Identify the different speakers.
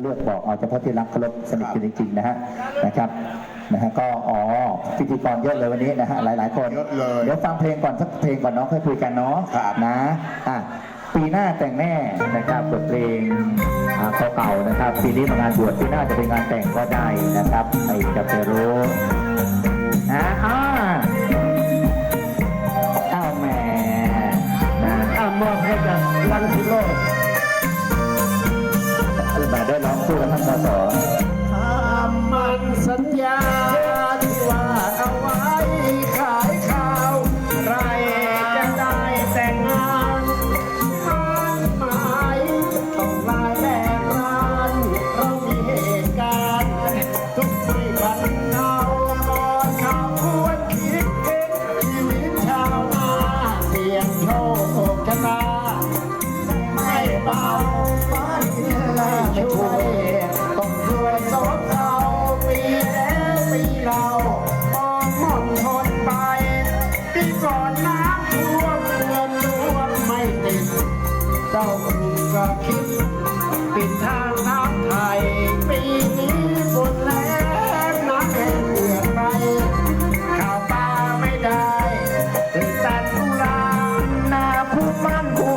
Speaker 1: เลือกบอกเอาเฉพาะที่รักเคารพสนิทกันจริงๆนะฮะนะครับนะฮะก็อ๋อพิธีกรเยอะเลยวันนี้นะฮะหลายๆคน
Speaker 2: เยอะเลย
Speaker 1: เดี๋ยวฟังเพลงก่อนสักเพลงก่อนเนาะค่อยคุยกันเนาะ
Speaker 2: ครับ
Speaker 1: นะอะปีหน้าแต่งแน่นะครับบทเพลงอ่าเก่าๆนะครับปีนี้มางานบวชปีหน้าจะเป็นงานแต่งก็ได้นะครับใครจะไปรู้ ได้ร้องคู่กับท่านสส
Speaker 3: คำมันสัญญาที่ว่าเอาไว้ขายข้าวใครจะได้แต่งงานมันหมายต้องลายแบกร้านเรามีเหตุการณ์ ทุกที่วันเอาก่อนเขาควรคิดเห็นชีวิตชาวนาเสี่ยงโชคชะตาไม่เบา ครูก็คิดปิดทาทัพไทย ปีนี้ฝนแรงน้ำแห้เดือดไป ข้าวปลาไม่ได้ ถึงตนกุลาหนาผู้มั่นผู้